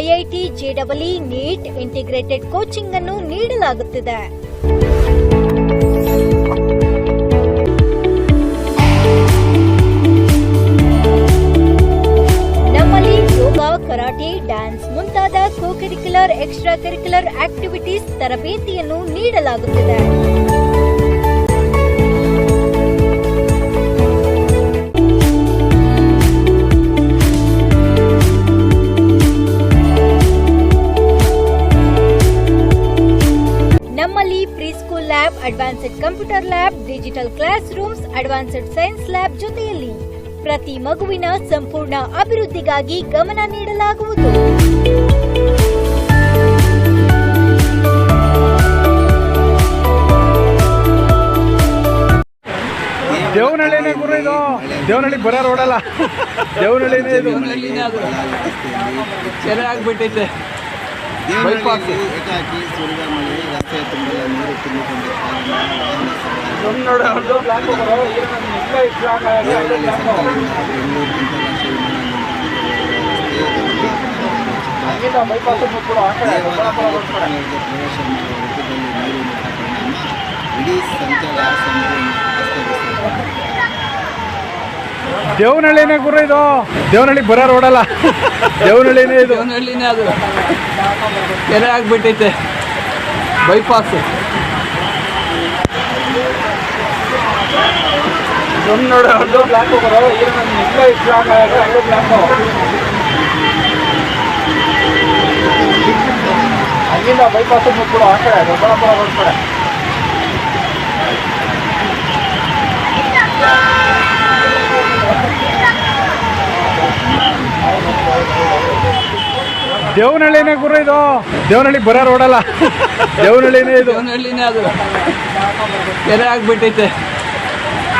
IIT ಜೆಡಬ್ಲ್ಇ NEET integrated coaching ಅನ್ನು ನೀಡಲಾಗುತ್ತಿದೆ. ನಮ್ಮಲ್ಲಿ ಯೋಗ, ಕರಾಟೆ, ಡ್ಯಾನ್ಸ್ ಮುಂತಾದ co curricular extra curricular activities ತರಬೇತಿಯನ್ನು ನೀಡಲಾಗುತ್ತಿದೆ. School lab advanced computer lab digital class rooms advanced science lab ಜೊತೆಯಲ್ಲಿ ಪ್ರತಿ ಮಗುವಿನ ಸಂಪೂರ್ಣ ಅಭಿವೃದ್ಧಿಗಾಗಿ ಗಮನ ನೀಡಲಾಗುವುದು. ದೇವನಹಳ್ಳಿನೇ ಗುರು ಇದು. ದೇವನಹಳ್ಳಿ ಬರೋ ರೋಡಲ್ಲ ದೇವನಹಳ್ಳಿನೇ ಇದು. ಬಿಟ್ಟೈತೆ ಬೈಪಾಸ್ ಏಕಾಕಿ ಸುರಿದ ಮಳೆ ರಸ್ತೆ ತುಂಬೆಲ್ಲ ದೇವನಹಳ್ಳಿನೇ ಗುರು ಇದು. ದೇವನಹಳ್ಳಿ ಬರೋ ರೋಡಲ್ಲ ದೇವನಹಳ್ಳಿನೇ ಇದು. ದೇವನಹಳ್ಳಿನೇ ಅದು. ಕೆರೆ ಆಗ್ಬಿಟ್ಟೈತೆ. ಬೈಪಾಸ್ ಬೈಪಾಸ್ ಕೂಡ ಆ ಕಡೆ ದೊಡ್ಡಬಳ್ಳಾಪುರ ರೋಡ್ ಕಡೆ. ದೇವನಹಳ್ಳಿನೇ ಗುರು ಇದು. ದೇವನಹಳ್ಳಿ ಬರೋ ರೋಡಲ್ಲ ದೇವನಹಳ್ಳಿನೇ ಇದು. ದೇವನಹಳ್ಳಿನೇ ಅದು. ಎಲೆ ಆಗ್ಬಿಟ್ಟೈತೆ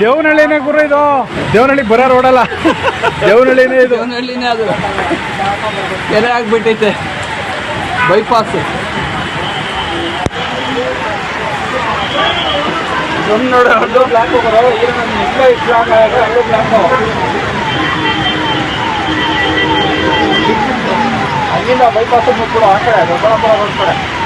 ದೇವನಹಳ್ಳಿನೇ ಗುರು ಇದು. ದೇವನಹಳ್ಳಿ ಬರೋ ರೋಡಲ್ಲ ದೇವನಹಳ್ಳಿನೇ ಇದು. ದೇವನಹಳ್ಳಿನೇ ಅದು. ಎಲೆ ಆಗ್ಬಿಟ್ಟೈತೆ. ಬೈಪಾಸ್ ಅಲ್ಲಿಂದ ಬೈಪಾಸ್ ಕೂಡ ಆ ಕಡೆ ದೊಡ್ಡ ಕಡೆ.